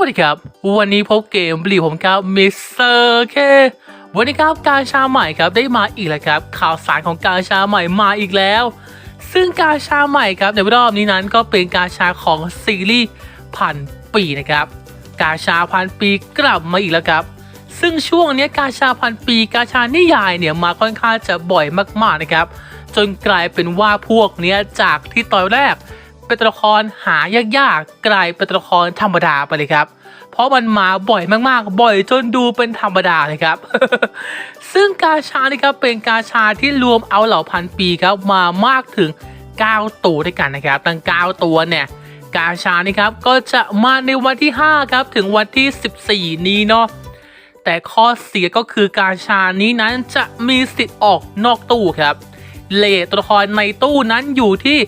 วัสดีครับ วันนี้พบเกมบลีผมครับมิสเตอร์เควันนี้ครับการชาใหม่ครับได้มาอีกแล้วครับ ข่าวสารของการชาใหม่มาอีกแล้ว ซึ่งการชาใหม่ครับในรอบนี้นั้นก็เป็นการชาของซีรีส์พันปีนะครับ การชาพันปีกลับมาอีกแล้วครับ ซึ่งช่วงนี้การชาพันปีการชานิยายเนี่ยมาค่อนข้างจะบ่อยมากๆนะครับ จนกลายเป็นว่าพวกเนี้ยจากที่ตอนแรก เป็นตัวละครหายากๆ กลายเป็นตัวละครธรรมดาไปเลยครับ เพราะมันมาบ่อยมากๆ บ่อยจนดูเป็นธรรมดาเลยครับ ซึ่งกาชานี่ครับเป็นกาชาที่รวมเอาเหล่าพันปีครับมามากถึง 9 ตัวด้วยกันนะครับ ตั้ง 9 ตัวเนี่ยกาชานี่ครับก็จะมาในวันที่ 5 ครับถึงวันที่ 14 นี้เนาะแต่ข้อเสียก็คือกาชานี้นั้นจะมีสิทธิ์ออกนอกตู้ครับเลทตัวละครในตู้นั้นอยู่ที่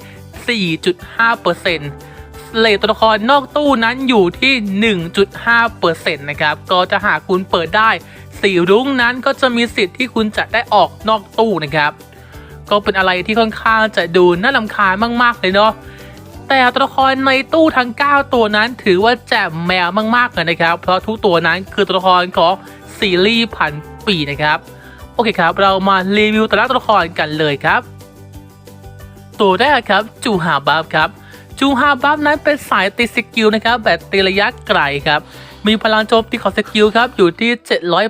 4.5%เลทตัวละครนอกตู้นั้นอยู่ที่ 1.5%นะครับ ก็จะหากคุณเปิดได้สีรุ้งนั้นก็จะมีสิทธิ์ที่คุณจะได้ออกนอกตู้นะครับ ก็เป็นอะไรที่ค่อนข้างจะดูน่าลำคาญมากๆเลยเนาะแต่ตัวละครในตู้ทั้ง 9 ตัวนั้นถือว่าแจ่มแมวมากๆเลยนะครับ เพราะทุกตัวนั้นคือตัวละครของซีรีส์พันปีนะครับ โอเคครับ เรามารีวิวแต่ละตัวละครกันเลยครับ ตัวแรกครับจูฮาบับครับจูฮาบับนั้นเป็นสายตีสกิลนะครับแบบตีระยะไกลครับมีพลังโจมตีของสกิลครับอยู่ที่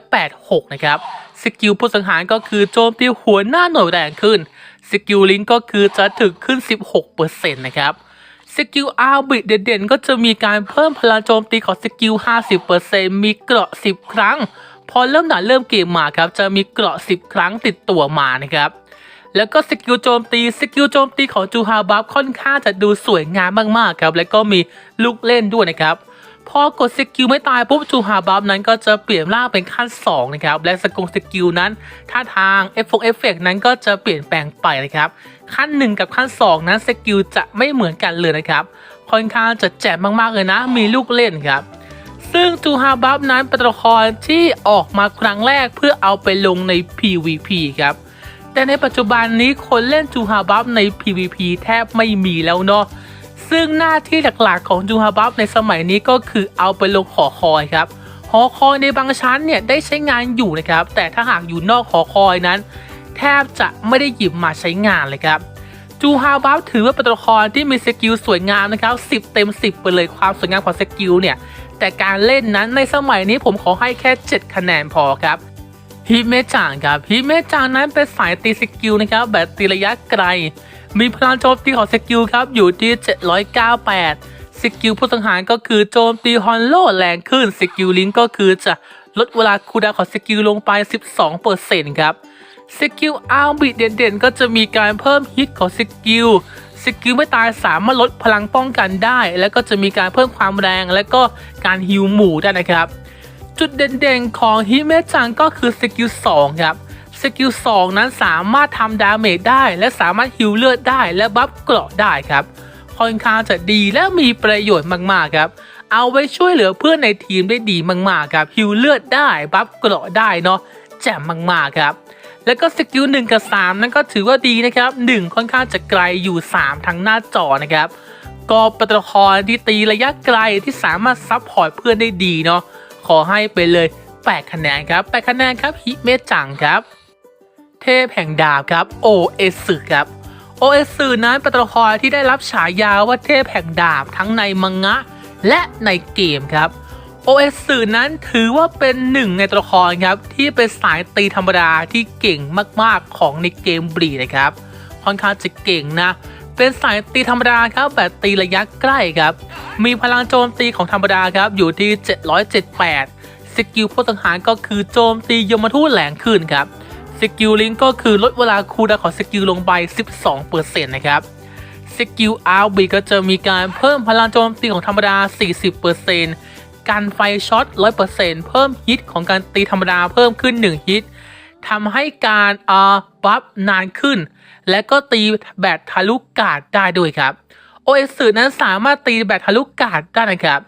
786 นะครับสกิลผู้สังหารก็คือโจมตีหัวหน้าหน่วยแรงขึ้นสกิลลิงก์ก็คือจะถึกขึ้น 16%นะครับสกิลอาบิเด่นๆ ก็จะมีการเพิ่มพลังโจมตีของสกิล 50%มีเกราะ 10 ครั้ง พอเริ่มหนาเริ่มเกมมาครับ จะมีเกราะ 10 ครั้งติดตัวมานะครับ แล้วก็สกิลโจมตีสกิลโจมตีของจูฮาบัฟค่อนข้างจะดูสวยงามมากๆครับ แล้วก็มีลูกเล่นด้วยนะครับพอกดสกิลไม่ตายปุ๊บจูฮาบัฟนั้นก็จะเปลี่ยนร่างเป็นขั้น2นะครับและสกงสกิลนั้นท่าทางเอฟเอฟเฟกนั้นก็จะเปลี่ยนแปลงไปนะครับขั้น 1 กับขั้น 2 นั้นสกิลจะไม่เหมือนกันเลยนะครับค่อนข้างจะแจ่มมากๆเลยนะ มีลูกเล่นครับซึ่งจูฮาบัฟนั้นเป็นตัวละครที่ออกมาครั้งแรกเพื่อเอาไปลงใน PVP ครับ แต่ในปัจจุบันนี้คนเล่นจูฮาบัฟใน PVP แทบไม่มีแล้วเนาะซึ่งหน้าที่หลักๆของจูฮาบัฟในสมัยนี้ก็คือเอาไปลงหอคอยครับหอคอยในบางชั้นเนี่ยได้ใช้งานอยู่นะครับ แต่ถ้าหากอยู่นอกหอคอยนั้น แทบจะไม่ได้หยิบมาใช้งานเลยครับจูฮาบัฟถือว่าเป็นตัวละครที่มีสกิลสวยงามนะครับ 10 เต็ม 10 ไปเลยความสวยงามของสกิลเนี่ยแต่การเล่นนั้นในสมัยนี้ผมขอให้แค่ 7 คะแนนพอครับ ฮิเมจังครับฮิเมจังนั้นเป็นสายตีสกิลนะครับแบบตีระยะไกล มีพลังโจมตีของสกิลครับอยู่ที่ 798 สกิลผู้สังหารก็คือโจมตีฮอนโลแรงขึ้น สกิลลิงก็คือจะลดเวลาคูดาของสกิลลงไป 12%ครับ สกิลอาร์บิเด่นๆ ก็จะมีการเพิ่มฮิตของสกิล สกิลไม่ตายสามารถลดพลังป้องกันได้ แล้วก็จะมีการเพิ่มความแรง และก็การฮิวหมู่ได้นะครับ จุดเด่นๆของฮิเมจังก็คือสกิล2ครับสกิล2นั้นสามารถทำดาเมจได้ และสามารถฮิวเลือดได้และบัฟเกราะได้ครับค่อนข้างจะดีและมีประโยชน์มากๆครับ เอาไว้ช่วยเหลือเพื่อนในทีมได้ดีมากๆครับฮิวเลือดได้บัฟเกราะได้เนาะแจ่มมากๆครับ แล้วก็สกิล1กับ 3 นั้นก็ถือว่าดีนะครับ 1 ค่อนข้างจะไกลอยู่ 3 ทั้งหน้าจอนะครับก็ปตัวละครที่ตีระยะไกลที่สามารถซับพอร์ตเพื่อนได้ดีเนาะ ขอให้ไปเลย 8 คะแนนครับ8คะแนนครับฮิเมจังครับ เทพแห่งดาบครับโอเอสึครับโอเอสึนั้นเป็นตัวละครที่ได้รับฉายาว่าเทพแห่งดาบทั้งในมังงะ และในเกมครับโอเอสึนั้นถือว่าเป็นหนึ่งในตัวละครครับที่เป็นสายตีธรรมดาที่เก่งมากๆของในเกมบลีนะครับค่อนข้างจะเก่งนะ เป็นสายตีธรรมดาครับแบบตีระยะใกล้ครับ มีพลังโจมตีของธรรมดาครับอยู่ที่ 778 สกิลผู้สังหารก็คือโจมตียมทูตแหลงขึ้นครับ สกิลลิงก็คือลดเวลาคูลดาวน์ของสกิลลงไป 12%นะครับ สกิลอาร์บีก็จะมีการเพิ่มพลังโจมตีของธรรมดา 40%การไฟช็อต 100%เพิ่มฮิตของการตีธรรมดาเพิ่มขึ้น 1 ฮิตทำให้การอ่าบัฟนานขึ้น และก็ตีแบบทะลุกาดได้ด้วยครับโอเอสนั้นสามารถตีแบบทะลุกาดได้นะครับ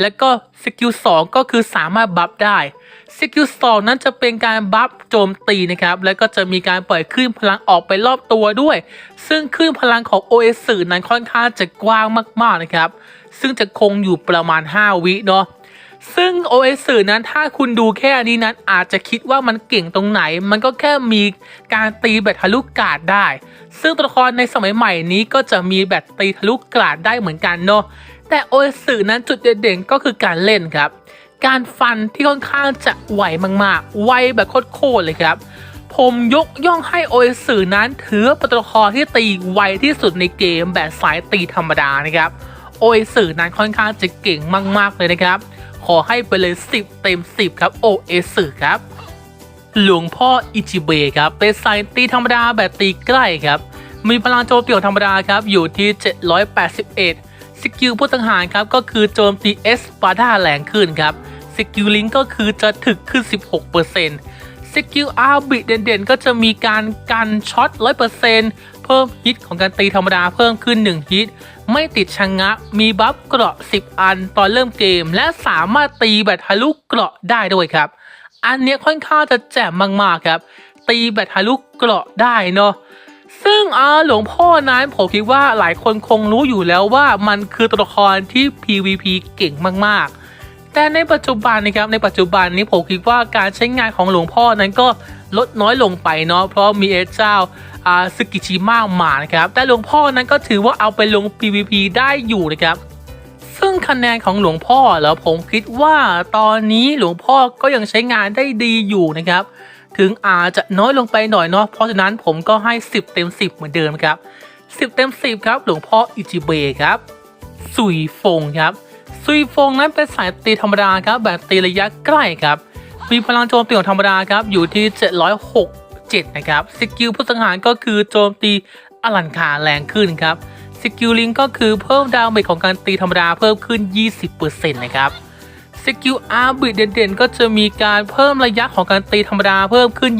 แล้วก็สกิล2ก็คือสามารถบัฟได้สกิล2นั้นจะเป็นการบัฟโจมตีนะครับ แล้วก็จะมีการปล่อยคลื่นพลังออกไปรอบตัวด้วย ซึ่งคลื่นพลังของ OS นั้นค่อนข้างจะกว้างมากๆนะครับ ซึ่งจะคงอยู่ประมาณ 5 วิเนาะ ซึ่ง OS สื่อนั้นถ้าคุณดูแค่นี้นั้นอาจจะคิดว่ามันเก่งตรงไหน มันก็แค่มีการตีแบตทะลุกาดได้ ซึ่งตัวละครในสมัยใหม่นี้ก็จะมีแบตตีทะลุกาดได้เหมือนกันเนาะแต่ OS สื่อนั้นจุดเด่นๆก็คือการเล่นครับ การฟันที่ค่อนข้างจะไหวมากๆ ไวแบบโคตรๆเลยครับ ผมยกย่องให้ OS สื่อนั้นถือเป็นตัวละครที่ตีไวที่สุดในเกมแบบสายตีธรรมดานะครับ OS สื่อนั้นค่อนข้างจะเก่งมากๆเลยนะครับ ขอให้ไปเลย 10 เต็ม 10 ครับ OS สื่อครับ หลวงพ่ออิจิเบะครับ เป็นสายตีธรรมดาแบบตีใกล้ครับ มีพลังโจมตีธรรมดาครับ อยู่ที่ 781 สกิลผู้สังหารครับ ก็คือโจมตีเอสปาดาแรงขึ้นครับ สกิลลิงก็คือจะถึกขึ้น 16%สกิลอาร์บิเด่นๆ ก็จะมีการกันช็อต 100%เพิ่มฮิตของการตีธรรมดาเพิ่มขึ้น 1 ฮิต ไม่ติดชะงงัก มีบัฟเกราะ 10 อันตอนเริ่มเกม และสามารถตีแบบทะลุเกราะได้ด้วยครับ อันเนี้ยค่อนข้างจะแจ่มมากๆครับ ตีแบบทะลุเกราะได้เนาะซึ่งอาหลวงพ่อนั้นผมคิดว่าหลายคนคงรู้อยู่แล้วว่ามันคือตัวละครที่ PVP เก่งมากๆ แต่ในปัจจุบันนะครับในปัจจุบันนี้ผมคิดว่าการใช้งานของหลวงพ่อนั้นก็ลดน้อยลงไปเนาะเพราะมีเอเจ้า ซึกิชิมามานะครับแต่หลวงพ่อนั้นก็ถือว่าเอาไปลง PVP ได้อยู่นะครับซึ่งคะแนนของหลวงพ่อแล้วผมคิดว่าตอนนี้หลวงพ่อก็ยังใช้งานได้ดีอยู่นะครับ ถึงอาจจะน้อยลงไปหน่อยเนาะเพราะฉะนั้นผมก็ให้ 10 เต็ม 10 เหมือนเดิมครับ 10 เต็ม 10 ครับหลวงพ่ออิจิเบะครับซุยฟงครับซุยฟงนั้นเป็นสายตีธรรมดาครับแบบตีระยะใกล้ครับ มีพลังโจมตีของธรรมดาครับอยู่ที่ 7 นะครับ สกิลผู้สังหารก็คือโจมตีอลันคาแรงขึ้นครับ สกิลลิงก็คือเพิ่มดาเมจของการตีธรรมดาเพิ่มขึ้น 20%นะครับ สกิลอาร์บิเด่นๆ ก็จะมีการเพิ่มระยะของการตีธรรมดาเพิ่มขึ้น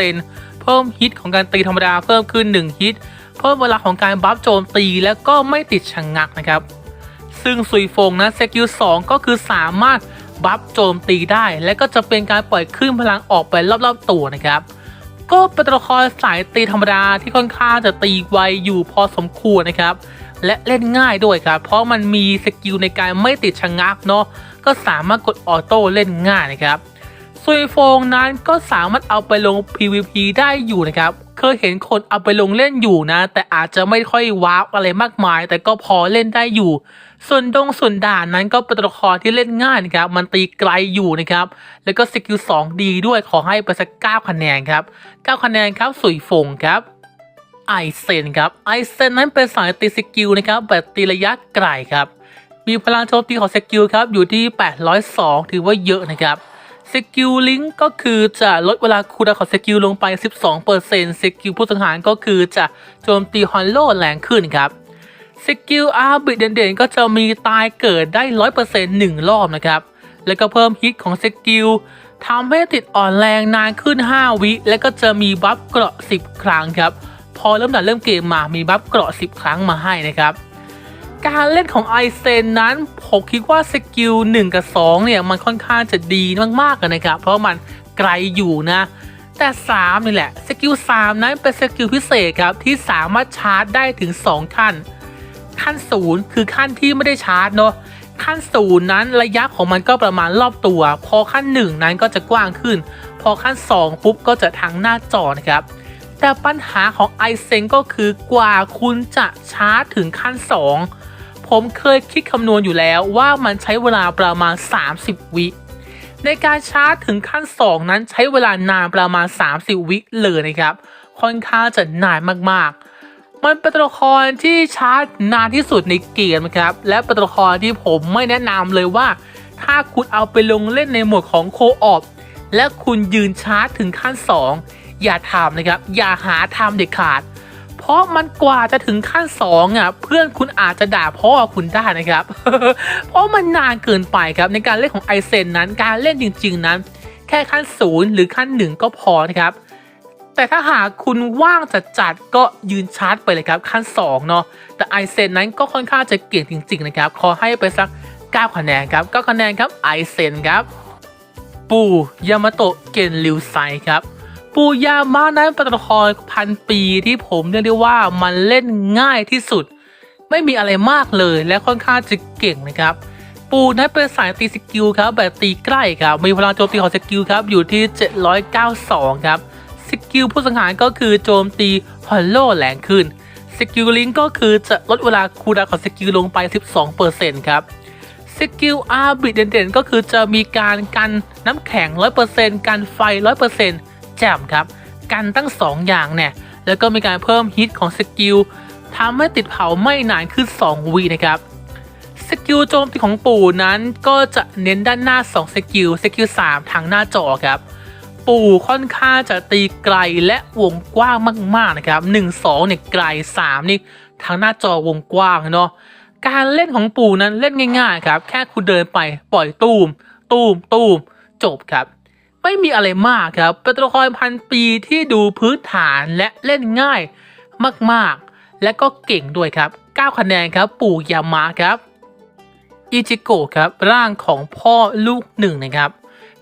20%เพิ่มฮิตของการตีธรรมดาเพิ่มขึ้น 1 ฮิต เพิ่มเวลาของการบัฟโจมตีแล้วก็ไม่ติดชะงงักนะครับ ซึ่งซุยฟงนะสกิล2ก็คือสามารถบัฟโจมตีได้ และก็จะเป็นการปล่อยคลื่นพลังออกไปรอบๆตัวนะครับ ก็เป็นตัวละครสายตีธรรมดาที่ค่อนข้างจะตีไวอยู่พอสมควรนะครับ และเล่นง่ายด้วยครับ เพราะมันมีสกิลในการไม่ติดชะงักเนาะก็สามารถกดออโต้เล่นง่ายนะครับซุยโฟงนั้นก็สามารถเอาไปลง PVP ได้อยู่นะครับ เคยเห็นคนเอาไปลงเล่นอยู่นะ แต่อาจจะไม่ค่อยว้าวอะไรมากมาย แต่ก็พอเล่นได้อยู่ ส่วนดงส่วนด่านนั้นก็เป็นตัวละครที่เล่นง่ายนะครับ มันตีไกลอยู่นะครับ แล้วก็สกิล2ดีด้วยขอให้ไปสัก9คะแนนครับ9คะแนนครับสุยฟงครับไอเซนครับไอเซนนั้นเป็นสายตีสกิลนะครับแบบตีระยะไกลครับมีพลังโจมตีของสกิลครับอยู่ที่ 802 ถือว่าเยอะนะครับ สกิลลิงก์ก็คือจะลดเวลาคูลดาวของสกิลลงไป 12%สกิลผู้สังหารก็คือจะโจมตีฮอนโลแรงขึ้นครับสกิลอาร์บิเด่นๆ ก็จะมีตายเกิดได้ 100% 1รอบนะครับ แล้วก็เพิ่มฮิตของสกิลทำให้ติดอ่อนแรงนานขึ้น 5 วิ แล้วก็จะมีบัฟเกราะ 10 ครั้งครับ พอเริ่มด่านเริ่มเกมมามีบัฟเกราะ 10 ครั้งมาให้นะครับ การเล่นของไอเซนนั้นผมคิดว่าสกิล1 กับ 2 เนี่ย มันค่อนข้างจะดีมากๆเลยนะครับ เพราะมันไกลอยู่นะ แต่ 3 นี่แหละ สกิล 3 นั้นเป็นสกิลพิเศษครับ ที่สามารถชาร์จได้ถึง 2 ขั้น ขั้น 0 คือขั้นที่ไม่ได้ชาร์จเนาะขั้น 0 นั้นระยะของมันก็ประมาณรอบตัว พอขั้น 1 นั้นก็จะกว้างขึ้น พอขั้น 2 ปุ๊บก็จะทางหน้าจอนะครับแต่ปัญหาของไอเซนก็คือกว่าคุณจะชาร์จถึงขั้น 2 ผมเคยคิดคำนวณอยู่แล้วว่ามันใช้เวลาประมาณ 30 วิในการชาร์จถึงขั้น 2 นั้นใช้เวลานานประมาณ 30 วิเลยนะครับ ค่อนข้างจะนานมากๆ มันเป็นตัวละครที่ชาร์จนานที่สุดในเกมนะครับ และเป็นตัวละครที่ผมไม่แนะนำเลยว่า ถ้าคุณเอาไปลงเล่นในโหมดของโคออปและคุณยืนชาร์จถึงขั้น 2 อย่าทำนะครับ อย่าหาทำเด็ดขาด เพราะมันกว่าจะถึงขั้น2อะเพื่อนคุณอาจจะด่าพ่อคุณได้นะครับ เพราะมันนานเกินไปครับในการเล่นของไอเซนนั้นการเล่นจริง ๆนั้น แค่ขั้นศูนย์หรือขั้นหนึ่งก็พอนะครับ แต่ถ้าหากคุณว่างจัดจัดก็ยืนชาร์จไปเลยครับขั้น2เนาะแต่ไอเซนนั้นก็ค่อนข้างจะเก่งจริง ๆ นะครับ ขอให้ไปสัก 9 คะแนนครับ9คะแนนครับไอเซนครับ ปูยามาโตะเกนริวไซครับ ปูยามานั้นเป็นตัวละครพันปีที่ผมเรียกได้ว่ามันเล่นง่ายที่สุด ไม่มีอะไรมากเลยและค่อนข้างจะเก่งนะครับ ปูนั้นเป็นสายตีสกิลครับแบบตีใกล้ครับมีพลังโจมตีของสกิลครับอยู่ที่ 792 ครับสกิลผู้สังหารก็คือโจมตีฮอลโลแรงขึ้นสกิลลิงก็คือจะลดเวลาคูลดาวน์ของสกิลลงไป 12%ครับสกิลอาร์บิดเด่นๆ ก็คือจะมีการกันน้ำแข็ง 100%กันไฟ 100% แจ่มครับ กันตั้ง 2 อย่างเนี่ย แล้วก็มีการเพิ่มฮิตของสกิลทำให้ติดเผาไม่นานขึ้น2วีนะครับสกิลโจมตีของปู่นั้นก็จะเน้นด้านหน้า 2 สกิล สกิล 3 ทางหน้าจอครับ ปู่ค่อนข้างจะตีไกลและวงกว้างมากๆนะครับ 1 2เนี่ยไกล 3 นี่ทางหน้าจอวงกว้างเนาะ การเล่นของปู่นั้นเล่นง่ายๆครับ แค่คุณเดินไปปล่อยตูม ตูมตูมจบครับ ไม่มีอะไรมากครับเป็นตัวละครพันปีที่ดูพื้นฐานและเล่นง่ายมากๆ และก็เก่งด้วยครับ 9 คะแนนครับปู่ยามะครับอิจิโกะครับร่างของพ่อลูกหนึ่งนะครับ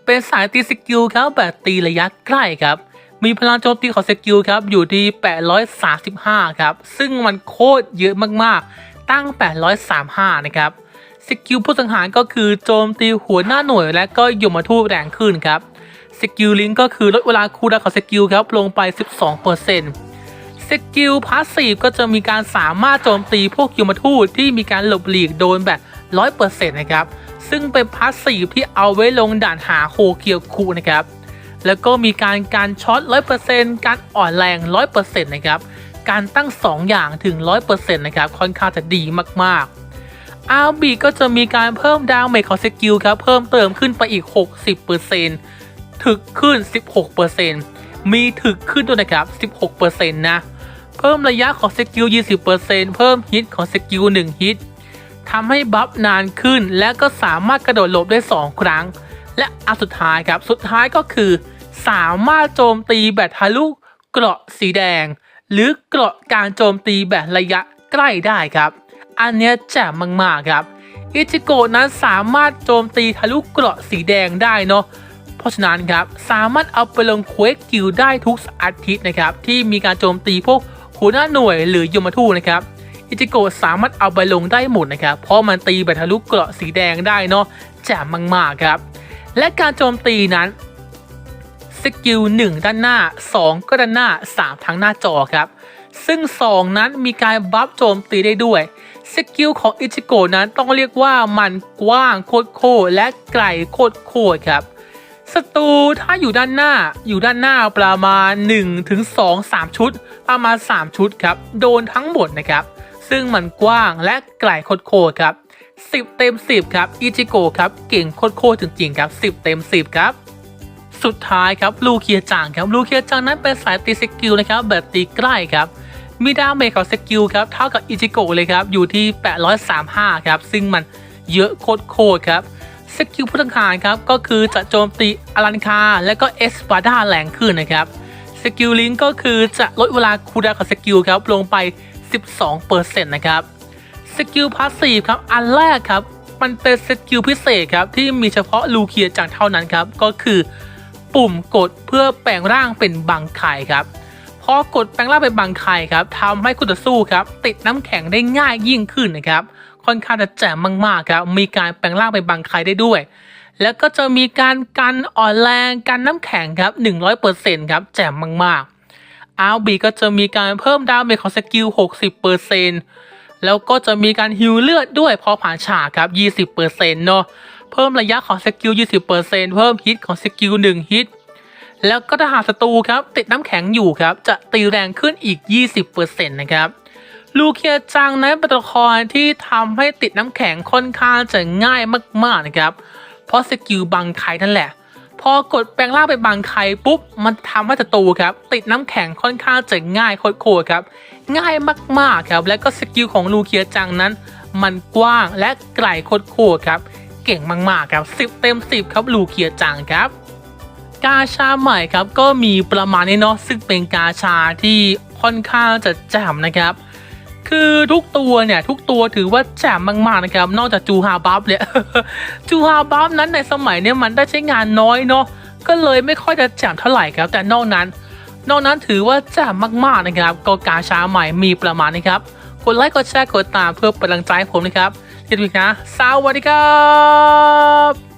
เป็นสายตีสกิลครับแบบตีระยะใกล้ครับ มีพลังโจมตีของสกิลครับอยู่ที่ 835 ครับ ซึ่งมันโคตรเยอะมากๆ ตั้ง 835 นะครับสกิลผู้สังหารก็คือโจมตีหัวหน้าหน่วยและก็ยมทูตแรงขึ้นครับ สกิลลิงก็คือลดเวลาคูลดาวน์ของสกิลครับลงไป 12%สกิลพาสซีฟก็จะมีการสามารถโจมตีพวกยูมาทูตที่มีการหลบหลีกโดนแบบ 100%นะครับ ซึ่งเป็นพาสซีฟที่เอาไว้ลงด่านหาโคเกียวคูนะครับ แล้วก็มีการการช็อต 100%การอ่อนแรง 100%นะครับ การตั้ง 2 อย่างถึง 100%นะครับ ค่อนข้างจะดีมากๆอาร์บีก็จะมีการเพิ่มดาวเมจของสกิลครับ เพิ่มเติมขึ้นไปอีก 60% ถึกขึ้น 16%มีถึกขึ้นด้วยนะครับ 16%นะ เพิ่มระยะของสกิล 20%เพิ่มฮิตของสกิล 1 ฮิตทำให้บัฟนานขึ้นและก็สามารถกระโดดหลบได้ 2 ครั้ง และอันสุดท้ายครับ สุดท้ายก็คือ สามารถโจมตีแบบทะลุเกราะสีแดง หรือเกราะการโจมตีแบบระยะใกล้ได้ครับ อันเนี้ยแจ่มมากๆครับ อิจิโกะนั้นสามารถโจมตีทะลุเกราะสีแดงได้เนาะ เพราะฉะนั้นครับสามารถเอาไปลงเควสกิลได้ทุกอาทิตย์นะครับที่มีการโจมตีพวกหัวหน้าหน่วยหรือยมทูนะครับอิจิโกะสามารถเอาไปลงได้หมดนะครับเพราะมันตีแบบทะลุเกราะสีแดงได้เนาะแจ่มมากๆครับ และการโจมตีนั้นสกิล1ด้านหน้า 2 ก็ด้านหน้า 3 ทั้งหน้าจอครับ ซึ่ง 2 นั้นมีการบัฟโจมตีได้ด้วยสกิลของอิจิโกะนั้นต้องเรียกว่ามันกว้างโคตรโคตรและไกลโคตรโคตรครับ ศัตรูถ้าอยู่ด้านหน้าอยู่ด้านหน้าประมาณ1ถึง2 3ชุด ประมาณ 3 ชุดครับ โดนทั้งหมดนะครับ ซึ่งมันกว้างและไกลโคตรๆครับ 10 เต็ม 10 ครับ อิจิโกะครับ เก่งโคตรๆจริงๆครับ 10 เต็ม 10 ครับ สุดท้ายครับลูเคียจังครับลูเคียจังนั้นเป็นสายตีสกิลนะครับแบบตีใกล้ครับมีดาเมจของสกิลครับเท่ากับอิจิโกะเลยครับอยู่ที่ 835 ครับ ซึ่งมันเยอะโคตรๆครับ สกิลผู้ต้องหารครับก็คือจะโจมตีอลันคา และก็เอสปาดาแรงขึ้นนะครับสกิลลิงก์ก็คือจะลดเวลาคูลดาวน์ของสกิลครับลงไป 12%นะครับสกิลพาสซีฟครับอันแรกครับมันเป็นสกิลพิเศษครับที่มีเฉพาะลูเคียจังเท่านั้นครับก็คือปุ่มกดเพื่อแปลงร่างเป็นบังไข่ครับพอกดแปลงร่างเป็นบังไข่ครับทำให้คู่ต่อสู้ครับติดน้ำแข็งได้ง่ายยิ่งขึ้นนะครับ ค่อนข้างจะแจ่มมากๆครับมีการแปลงร่างเป็นบังไข่ได้ด้วย แล้วก็จะมีการกันอ่อนแรงกันน้ำแข็งครับ 100%ครับแจ่มมากๆอาร์บีก็จะมีการเพิ่มดาเมจของสกิล 60%แล้วก็จะมีการฮิวเลือดด้วยพอผ่านฉากครับ 20%เนาะเพิ่มระยะของสกิล 20%เพิ่มฮิตของสกิล 1 ฮิตแล้วก็ถ้าหากศัตรูครับติดน้ำแข็งอยู่ครับ จะตีแรงขึ้นอีก 20%นะครับ ลูเคียจังนั้นเป็นตัวละครที่ทำให้ติดน้ำแข็งค่อนข้างจะง่ายมากๆนะครับ เพราะสกิลบังไคนั่นแหละ พอกดแปลงร่างไปบังไคปุ๊บ มันทำให้ศัตรูครับ ติดน้ำแข็งค่อนข้างจะง่ายโคตรครับ ง่ายมากๆครับ และก็สกิลของลูเคียจังนั้น มันกว้างและไกลโคตรครับ เก่งมากๆครับ 10 เต็ม 10 ครับลูเคียจังครับกาชาใหม่ครับก็มีประมาณนี้เนาะซึ่งเป็นกาชาที่ค่อนข้างจะแจ่มนะครับ คือทุกตัวเนี่ย ทุกตัวถือว่าแจ่มมากๆนะครับ นอกจากจูฮาบัฟเนี่ย จูฮาบัฟนั้นในสมัยเนี้ยมันได้ใช้งานน้อยเนาะก็เลยไม่ค่อยจะแจ่มเท่าไหร่ครับ แต่นอกนั้น นอกนั้นถือว่าแจ่มมากๆนะครับก็กาชาใหม่มีประมาณนี้ครับกดไลค์กดแชร์กดตามเพื่อเป็นกำลังใจให้ผมนะครับที่คลิปนี้นะสวัสดีครับ